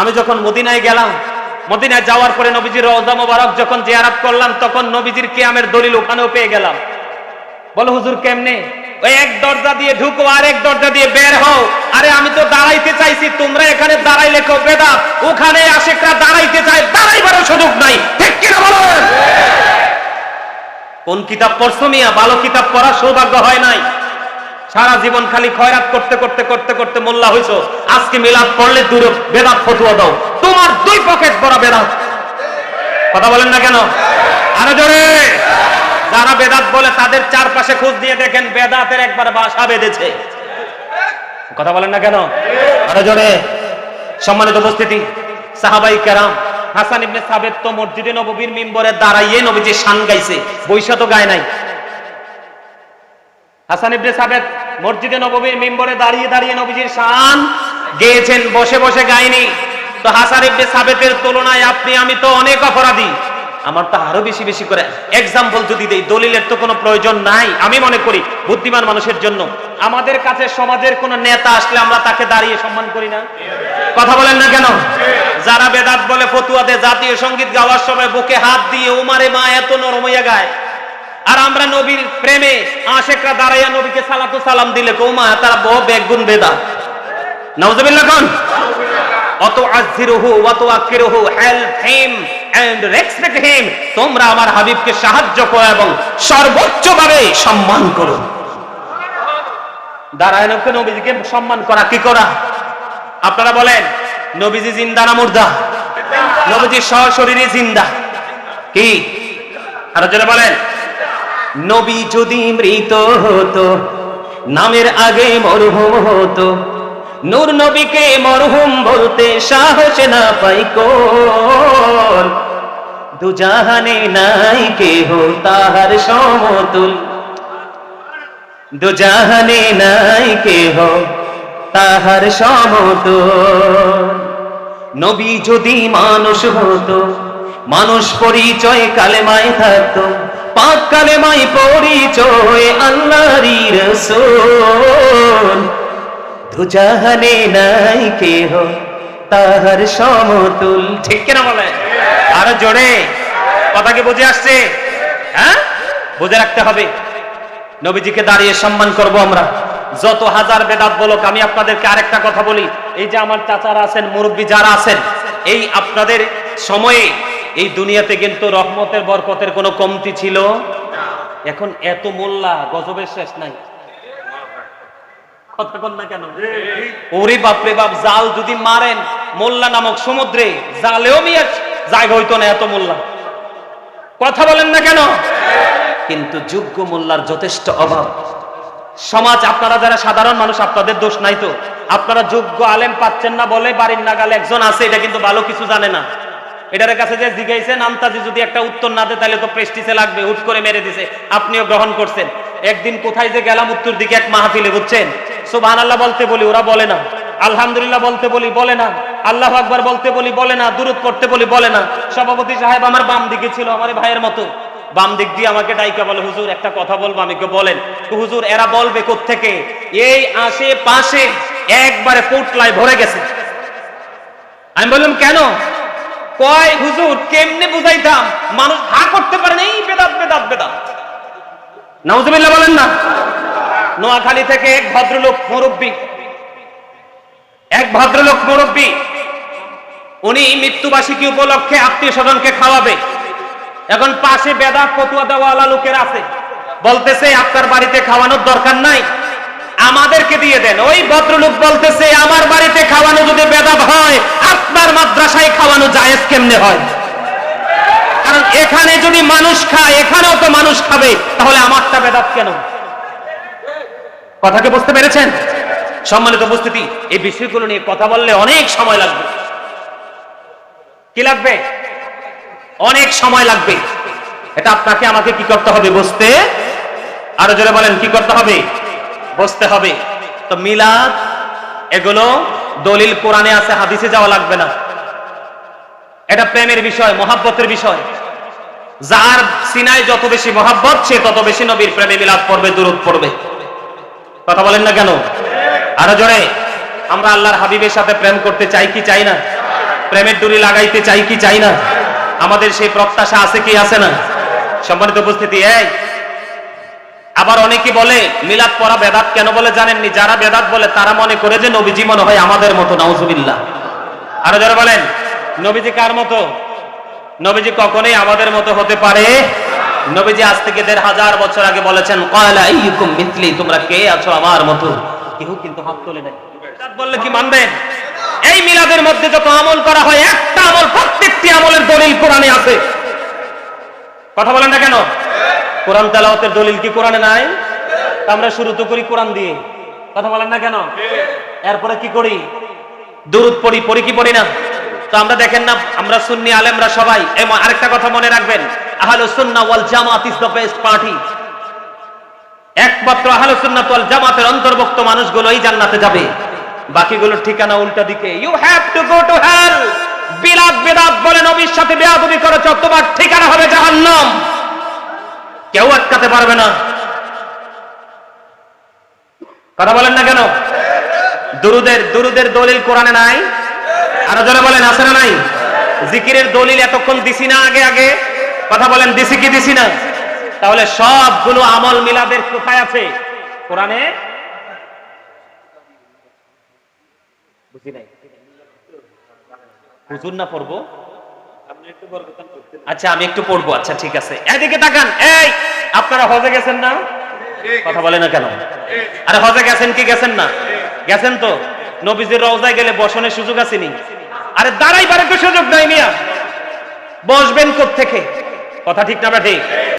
আমি যখন মদিনায় গেলাম, মদিনায় যাওয়ার পরে নবীজির রওজা মোবারক যখন জিয়ারাত করলাম, তখন নবীজির কিয়ামের দলিল ওখানেও পেয়ে গেলাম। বলো, হুজুর কেমনে? ওই এক দরজা দিয়ে ঢুকো, আর এক দরজা দিয়ে বের হও। আরে, আমি তো দাঁড়াইতে চাইছি, তোমরা এখানে দাঁড়াইলে কেউ বেদা। ওখানে আশেকরা দাঁড়াইতে চায়, দাঁড়াইবারও সুযোগ নাই। বলেন কোন কিতাব পড়ছো মিয়া? ভালো কিতাব পড়ার সৌভাগ্য হয় নাই। সারা জীবন খালি খয়রাত করতে করতে করতে করতে মোল্লা হইছো। আজকে মিলাদ পড়লে দূরে বেদাত ফতুয়া দাও। তোমার দুই পকেট বড় বেদাত। কথা বলেন না কেন? আরও জোরে। যারা বেদাত বলে তাদের চারপাশে খোঁজ দিয়ে দেখেন বেদাতের একবার বাসা বেঁধেছে। কথা বলেন না কেন? আরও জোরে। সম্মানিত উপস্থিতি, সাহাবাই কেরাম, হাসান ইবনে সাবেত তো মসজিদে নববীর মিম্বরে দাঁড়াইয়ে নবীজি শান গাইছে। বৈশা তো গায় নাই। হাসান ইবনে সাবেত মসজিদে নববীর মিম্বরে দাঁড়িয়ে দাঁড়িয়ে নবীজির শান গেয়েছেন, বসে বসে গায়নি তো হাসান ইবনে সাবেতের তুলনায় আপনি, আমি তো অনেক অপরাধী। আমার তো আরও বেশি বেশি করে। এক্সাম্পল যদি দেই, দলিলের তো কোনো প্রয়োজন নাই, আমি মনে করি, বুদ্ধিমান মানুষের জন্য। আমাদের কাছে সমাজের কোন নেতা আসলে আমরা তাকে দাঁড়িয়ে সম্মান করি না। কথা বলেন না কেন? যারা বেদাত বলে ফতুয়াতে জাতীয় সংগীত গাওয়ার সময় বুকে হাত দিয়ে উমারে মা এত নরম হইয়া গায়। আর আমরা নবীর প্রেমে আশেকরা দাঁড়াইয়া নবীকে সালাতু সালাম দিলে কৌমা, তারা বহু বেগুন বেদা। কোন? অত অত help him and respect him তোমরা আমার হাবিবকে সাহায্য করো এবং সর্বোচ্চভাবে সম্মান করো। দাঁড়ায় নবকে নবীজিকে সম্মান করা, কি করা? আপনারা বলেন, নবীজি জিন্দা না মুর্দা? নবীজি সশরীরে জিন্দা। কি? আরও বলেন। নবী যদি মৃত হতো, নামের আগে মরহুম হতো, নূর নবীকে মরহুম বলতে সাহস না পাই কোন দুজাহানে নাই কেহ তাহার সমতুল। দুজাহানে নাই কেহ তাহার সমতুল। নবী যদি মানুষ হতো, মানুষ পরিচয় কালেমায় থাকতো পাক কালেমায় পরিচয় আল্লাহরই রসুল। দুজাহানে নাই কেহ তাহার সমতুল। ঠিক কিনা বলে? আরও জোরে। কথা কি বুঝে আসছে? হ্যাঁ? বুঝে রাখতে হবে। নবীজিকে দাঁড়িয়ে সম্মান করব আমরা। যত হাজার বেদাত বলুক, আমি আপনাদেরকে আরেকটা কথা বলি। এই যে আমার চাচারা আছেন, মুরব্বী যারা আছেন, এই আপনাদের সময়ে এই দুনিয়াতে কিন্তু রহমতের, বরকতের কোনো কমতি ছিল? এখন এত মোল্লা, গজবের শেষ নাই। কথা বলেন না কেন? কিন্তু যোগ্য মোল্লার যথেষ্ট অভাব। সমাজ, আপনারা যারা সাধারণ মানুষ, আপনাদের দোষ নাই তো। আপনারা যোগ্য আলেম পাচ্ছেন না বলে বাড়ির নাগালে একজন আছে, এটা কিন্তু ভালো কিছু জানে না। এটার কাছে যে জিজ্ঞাসেন আন্তাজি যদি একটা উত্তর না দেয়, তাহলে তো প্রেস্টিসে লাগবে, হুট করে মেরে দিছে। আপনিও গ্রহণ করছেন। একদিন কোথায় যে গেলাম, উত্তর দিকে এক মাহফিলে, বুঝছেন? সুবহান আল্লাহ বলতে বলি, ওরা বলে না। আলহামদুলিল্লাহ বলতে বলি, বলে না। আল্লাহ আকবার বলতে বলি, বলে না। দূরত পড়তে বলি, বলে না। সভাপতি সাহেব আমার বাম দিকে ছিল, আমার ভাইয়ের মতো। বাম দিক দিয়ে আমাকে ডাইকা বলে, হুজুর, একটা কথা বলব, আমি আমাকে বলেন। হুজুর, এরা বলবে থেকে এই আশেপাশে একবারে পোটলায় ভরে গেছে। আমি বললাম, কেন? কয়, হুজুর, কেমনে বুঝাইতাম? মানুষ হা করতে পারে এই বেদাত বেদাত বেদাত। নাউজুবিল্লাহ বলেন না। নোয়াখালী থেকে এক ভদ্রলোক, মুরব্বী, এক ভদ্রলোক, মুরব্বী, উনি মৃত্যুবার্ষিকী উপলক্ষে আত্মীয় স্বজনকে খাওয়াবে। এখন পাশে বেদা ফতুয়া দেওয়ালা লোকের আছে। বলতেছে, আপনার বাড়িতে খাওয়ানোর দরকার নাই। আমাদেরকে দিয়ে দেন। ওই ভদ্রলোক বলতেছে, আমার বাড়িতে খাওয়ানো যদি বেদাত হয়, আপনার মাদ্রাসায় খাওয়ানো জায়েজ কেমনে হয়? কারণ এখানে যদি মানুষ খায়, এখানেও তো মানুষ খাবে, তাহলে আমারটা বেদাত কেন? কথাকে বুঝতে পেরেছেন? সম্মানিত উপস্থিতি, এই বিষয়গুলো নিয়ে কথা বললে অনেক সময় লাগবে। কি লাগবে? অনেক সময় লাগবে। এটা আপনাকে, আমাকে কি করতে হবে বুঝতে? আরও জোরে বলেন, কি করতে হবে? বুঝতে হবে। তো মিলাদ, এগুলো দলিল কোরআনে আছে, হাদিসে যাওয়া লাগবে না। এটা প্রেমের বিষয়, মহাব্বতের বিষয়। যার সিনায় যত বেশি মহাব্বত, সে তত বেশি নবীর প্রেমে মিলাদ পড়বে দূরত পড়বে। কথা বলেন না কেন? আরও জোরে। আমরা আল্লাহর হাবিবের সাথে প্রেম করতে চাই কি চাই না? প্রেমের ডুরি লাগাইতে চাই কি চাই না? আমাদের সেই প্রত্যাশা আছে কি আছে না? সম্মানিত উপস্থিতি, এই আবার অনেকে বলে, মিলাদ পড়া বেদাত কেন বলে জানেননি? যারা বেদাত বলে, তারা মনে করে যে নবীজি মনে হয় আমাদের মতো, নাউজুবিল্লাহ। আরও যারা বলেন, নবীজি কার মতো? নবীজি কখনোই আমাদের মতো হতে পারে? নবীজি আজ থেকে দেড় হাজার বছর আগে বলেছেন মিথলি তোমরা কে আছো আমার মতো? কেউ কিন্তু হাত তোলে নাই। বললে কি মানবেন? এই মিলাদের মধ্যে যত আমল করা হয়, একটা আমল প্রত্যেকটি আমলের দলিল কোরআনে আছে। কথা বলেন না কেন? কোরআন তেলাওয়াতের দলিল কি কোরআনে নাই? আমরা শুরু তো করি কোরআন দিয়ে। কথা বলেন না কেন? এরপরে কি করি? দুরুদ পড়ি পড়ি কি পড়ি না? তো আমরা দেখেন না, আমরা সুন্নি আলেমরা সবাই এবং আরেকটা কথা মনে রাখবেন, আহলে সুন্নাহ ওয়াল জামাত ইজ দ্য বেস্ট পার্টি। একমাত্র আহলে সুন্নাত ওয়াল জামাতের অন্তর্ভুক্ত মানুষগুলোই জান্নাতে যাবে। বাকিগুলোর ঠিকানা উল্টা দিকে। You have to go to hell বিলাদ বেদাত বলে নবীর সাথে বেয়াদবি করেছ, তোমার ঠিকানা হবে জাহান্নাম। কেউ আটকাতে পারবে না। কথা বলেন না কেন? দুরুদের দুরুদের দলিল কোরআনে নাই? আরও যারা বলেন, আছে নাই? জিকিরের দলিল এতক্ষণ দিছি না আগে আগে? কথা বলেন, দিছি কি দিছি না? তাহলে সবগুলো আমল মিলাদের কোথায় আছে? কোরআনে? বুঝি নাই। হুজুর না পড়ব? আচ্ছা আমি একটু পড়ব। আচ্ছা ঠিক আছে। এদিকে তাকান। এই আপনারা হজে গেছেন না? কথা বলে না কেন? আরে হজে গেছেন কি গেছেন না? গেছেন তো? নবীজির রওজায় গেলে বসনের সুযোগ আসেনি আরে দাঁড়াইবার একটু সুযোগ নাই মিয়া। বসবেন থেকে কথা ঠিক না ঠিক?